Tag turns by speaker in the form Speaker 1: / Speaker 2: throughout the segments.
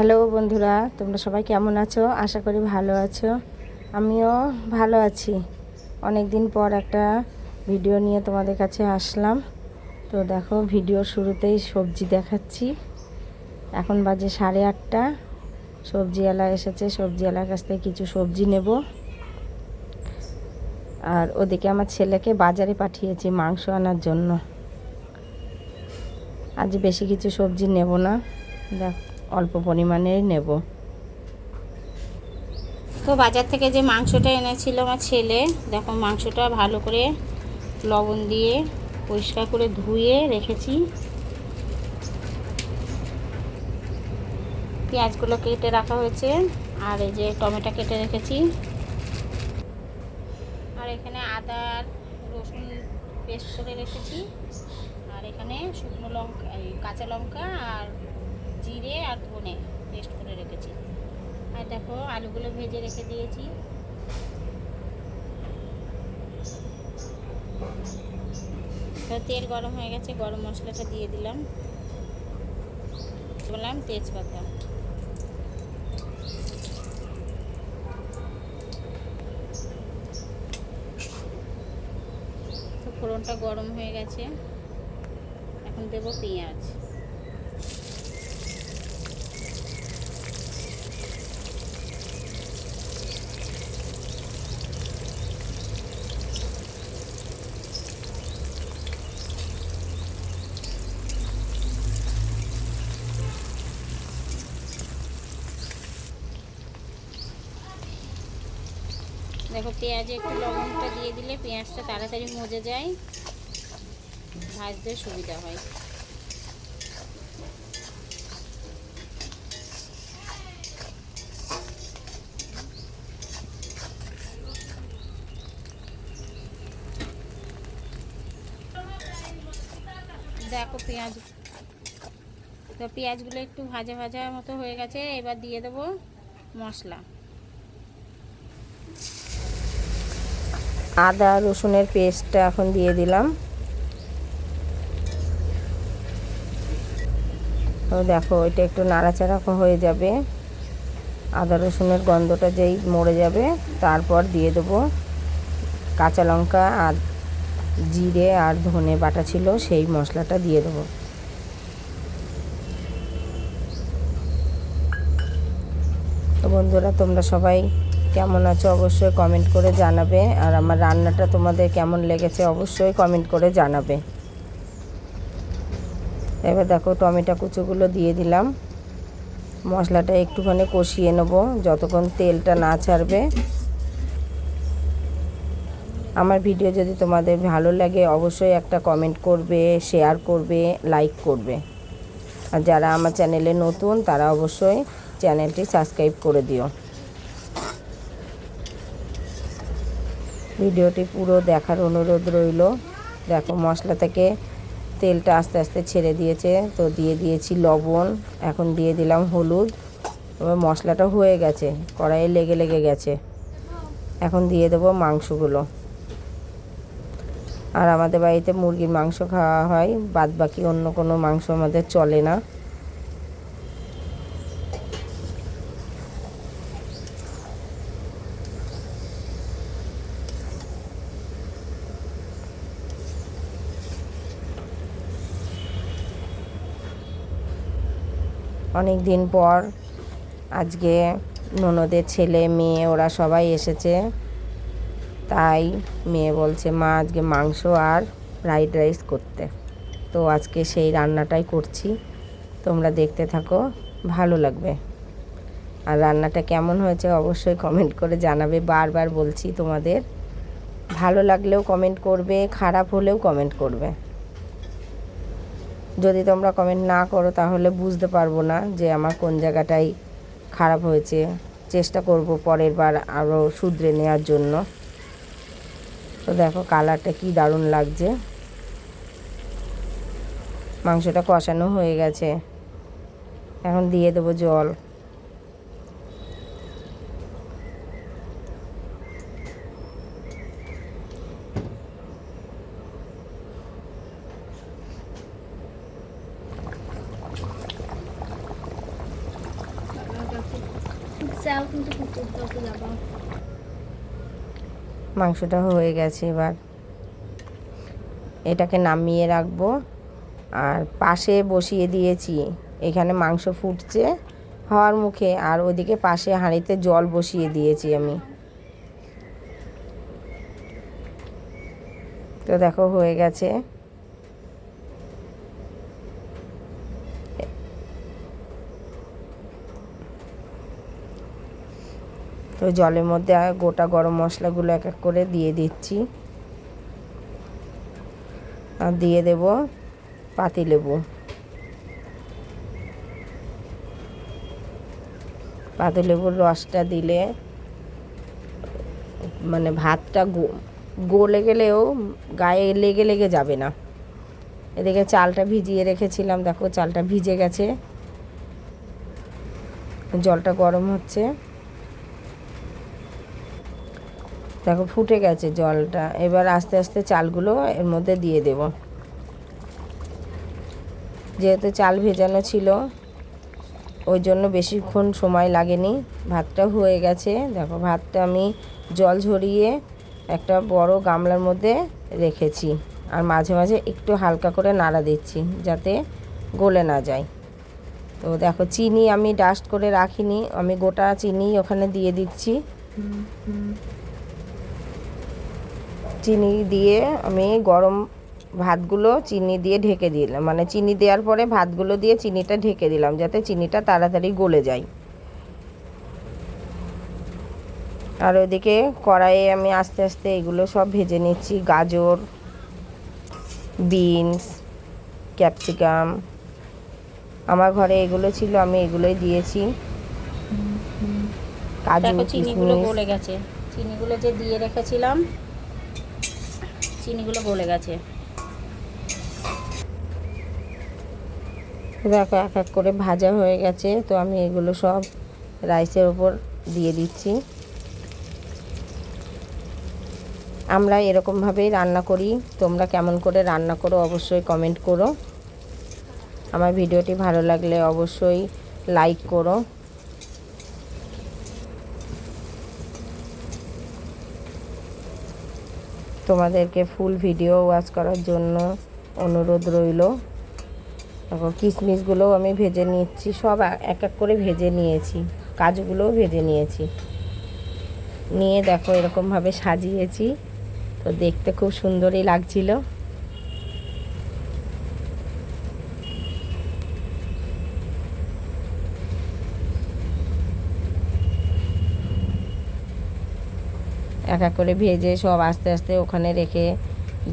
Speaker 1: Hello বন্ধুরা, তোমরা সবাই কেমন আছো? আশা করি ভালো আছো। আমিও ভালো আছি। অনেক দিন পর একটা ভিডিও নিয়ে তোমাদের কাছে আসলাম। তো দেখো ভিডিওর শুরুতেই সবজি দেখাচ্ছি। এখন বাজে সাড়ে আটটা। সবজিওয়ালা এসেছে, সবজিওয়ালার কাছ থেকে কিছু সবজি নেব। আর ওদিকে আমার ছেলেকে বাজারে পাঠিয়েছি মাংস আনার জন্য। আজ বেশি কিছু সবজি নেব না। দেখ। অল্প পরিমাণেই নেব।
Speaker 2: তো বাজার থেকে যে মাংসটা এনেছিল আমার ছেলে, দেখো মাংসটা ভালো করে লবণ দিয়ে পরিষ্কার করে ধুয়ে রেখেছি। পেঁয়াজগুলো কেটে রাখা হয়েছে, আর এই যে টমেটো কেটে রেখেছি। আর এখানে আদা রসুন পেস্ট করে রেখেছি। আর এখানে শুকনো লঙ্কা কাঁচা লঙ্কা আর জিরে আর ধনে পেস্ট করে রেখেছি। আর দেখো, আলুগুলো ভেজে রেখে দিয়েছি। তেল গরম হয়ে গেছে, গরম মশলাটা দিয়ে দিলাম। বললাম তেজপাতা। ফোড়নটা গরম হয়ে গেছে। এখন দেবো পেঁয়াজ। দেখো পেঁয়াজে একটু লবণটা দিয়ে দিলে পেঁয়াজটা তাড়াতাড়ি মজে যায়। ভাজতে সুবিধা হয়। দেখো পেঁয়াজ। তো পেঁয়াজগুলো একটু ভাজা ভাজা মতো হয়ে গেছে, এবার দিয়ে দেবো মশলা।
Speaker 1: আদা, রসুনের পেস্টটা এখন দিয়ে দিলাম। দেখো, এটা একটু নাড়াচাড়া হয়ে যাবে। আদা, রসুনের গন্ধটা যেই মরে যাবে, তারপর দিয়ে দেবো কাঁচা লঙ্কা আর জিরে আর ধনে বাটা ছিল, সেই মশলাটা দিয়ে দেবো। তো বন্ধুরা, তোমরা সবাই কেমন আছো অবশ্যই কমেন্ট করে জানাবে। আর আমার রান্নাটা তোমাদের কেমন লেগেছে অবশ্যই কমেন্ট করে জানাবে। এবার দেখো টমেটো কুচোগুলো দিয়ে দিলাম। মশলাটা একটুখানি কষিয়ে নেব যতক্ষণ তেলটা না ছাড়বে। আমার ভিডিও যদি তোমাদের ভালো লাগে অবশ্যই একটা কমেন্ট করবে শেয়ার করবে লাইক করবে। আর যারা আমার চ্যানেলে নতুন তারা অবশ্যই চ্যানেলটি সাবস্ক্রাইব করে দিও। ভিডিওটি পুরো দেখার অনুরোধ রইল। দেখো, মশলা থেকে তেলটা আস্তে আস্তে ছেড়ে দিয়েছে। তো দিয়ে দিয়েছি লবণ, এখন দিয়ে দিলাম হলুদ। এবার মশলাটা হয়ে গেছে, কড়াইয়ে লেগে লেগে গেছে। এখন দিয়ে দেবো মাংসগুলো। আর আমাদের বাড়িতে মুরগির মাংস খাওয়া হয় বাদ বাকি অন্য কোনো মাংস আমাদের চলে না। অনেক দিন পর আজকে ননদের ছেলে, মেয়ে, ওরা সবাই এসেছে। তাই মেয়ে বলছে, মা, আজকে মাংস আর ফ্রাইড রাইস করতে। তো আজকে সেই রান্নাটাই করছি। তোমরা দেখতে থাকো, ভালো লাগবে। আর রান্নাটা কেমন হয়েছে অবশ্যই কমেন্ট করে জানাবে। বারবার বলছি তোমাদের, ভালো লাগলেও কমেন্ট করবে, খারাপ হলেও কমেন্ট করবে। যদি তোমরা কমেন্ট না করো, তাহলে বুঝতে পারব না যে আমার কোন জায়গাটাই খারাপ হয়েছে। চেষ্টা করব পরের বার আরও শুধরে নেওয়ার জন্য। তো দেখো কালারটা কি দারুণ লাগছে। মাংসটা কষানো হয়ে গেছে। এখন দিয়ে দেবো জল। মাংসটা হয়ে গেছে এবার। এটাকে নামিয়ে রাখব। আর পাশে বসিয়ে দিয়েছি। এখানে মাংস ফুটছে হওয়ার মুখে। আর ওদিকে পাশে হাঁড়িতে জল বসিয়ে দিয়েছি আমি। তো দেখো হয়ে গেছে। তো জলের মধ্যে গোটা গরম মশলাগুলো এক এক করে দিয়ে দিচ্ছি। আর দিয়ে দেব পাতিলেবু। পাতিলেবুর রসটা দিলে মানে ভাতটা গলে গেলেও গায়ে লেগে লেগে যাবে না। এদিকে চালটা ভিজিয়ে রেখেছিলাম, দেখো চালটা ভিজে গেছে। জলটা গরম হচ্ছে। দেখো, ফুটে গেছে জলটা। এবার আস্তে আস্তে চালগুলো এর মধ্যে দিয়ে দেব। যেহেতু চাল ভেজানো ছিল, ওই জন্য বেশিক্ষণ সময় লাগেনি। ভাতটা হয়ে গেছে। দেখো, ভাতটা আমি জল ঝরিয়ে একটা বড় গামলার মধ্যে রেখেছি আর মাঝে মাঝে একটু হালকা করে নাড়া দিচ্ছি যাতে গলে না যায়। তো দেখো, চিনি আমি ডাস্ট করে রাখিনি। আমি গোটা চিনি ওখানে দিয়ে দিচ্ছি। চিনি দিয়ে আমি গরম ভাতগুলো চিনি দিয়ে ঢেকে দিলাম। মানে চিনি দেওয়ার পরে ভাতগুলো দিয়ে চিনিটা ঢেকে দিলাম যাতে চিনিটা তাড়াতাড়ি গলে যায়। আর ওইদিকে কড়াইয়ে আমি আস্তে আস্তে এগুলো সব ভেজে নিচ্ছি। গাজর বিনস ক্যাপসিকাম। আমার ঘরে এগুলো ছিল আমি এগুলোই দিয়েছি। কাজু
Speaker 2: চিনিগুলো গলে গেছে। চিনিগুলো যে দিয়ে রেখেছিলাম চিনিগুলো গলে গেছে।
Speaker 1: দেখো, এক এক করে ভাজা হয়ে গেছে, তো আমি এগুলো সব রাইসের ওপর দিয়ে দিচ্ছি। আমরা এরকমভাবেই রান্না করি। তোমরা কেমন করে রান্না করো অবশ্যই কমেন্ট করো। আমার ভিডিওটি ভালো লাগলে অবশ্যই লাইক করো। তোমাদেরকে ফুল ভিডিও ওয়াচ করার জন্য অনুরোধ রইল। দেখো কিশমিশগুলোও আমি ভেজে নিচ্ছি, সব এক এক করে ভেজে নিয়েছি, কাজুগুলোও ভেজে নিয়েছি। নিয়ে দেখো এরকমভাবে সাজিয়েছি, তো দেখতে খুব সুন্দরই লাগছিল। এক এক করে ভেজে সব আস্তে আস্তে ওখানে রেখে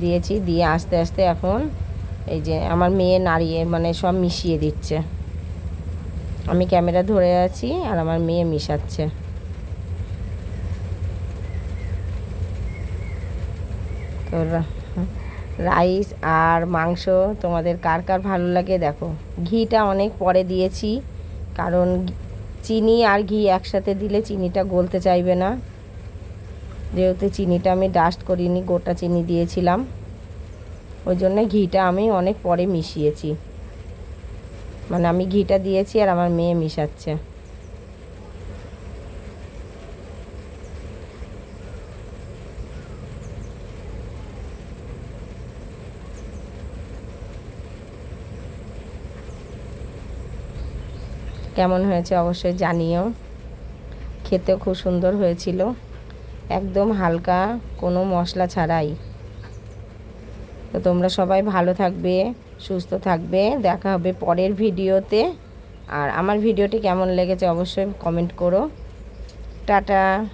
Speaker 1: দিয়েছি। দিয়ে আস্তে আস্তে এখন এই যে আমার মেয়ে নাড়িয়ে মানে সব মিশিয়ে দিচ্ছে। আমি ক্যামেরা ধরে আছি আর আমার মেয়ে মিশাচ্ছে। তো রাইস আর মাংস তোমাদের কার কার ভালো লাগে দেখো। ঘিটা অনেক পরে দিয়েছি, কারণ চিনি আর ঘি একসাথে দিলে চিনিটা গলতে চাইবে না। যেহেতু চিনিটা আমি ডাস্ট করিনি, গোটা চিনি দিয়েছিলাম। ওই জন্য ঘিটা আমি অনেক পরে মিশিয়েছি। মানে আমি ঘিটা দিয়েছি আর আমার মেয়ে মিশাচ্ছে। কেমন হয়েছে অবশ্যই জানিও। খেতেও খুব সুন্দর হয়েছিল। একদম হালকা, কোনো মশলা ছাড়াই। তো তোমরা সবাই ভালো থাকবে, সুস্থ থাকবে। দেখা হবে পরের ভিডিওতে। আর আমার ভিডিওটি কেমন লেগেছে অবশ্যই কমেন্ট করো। টাটা।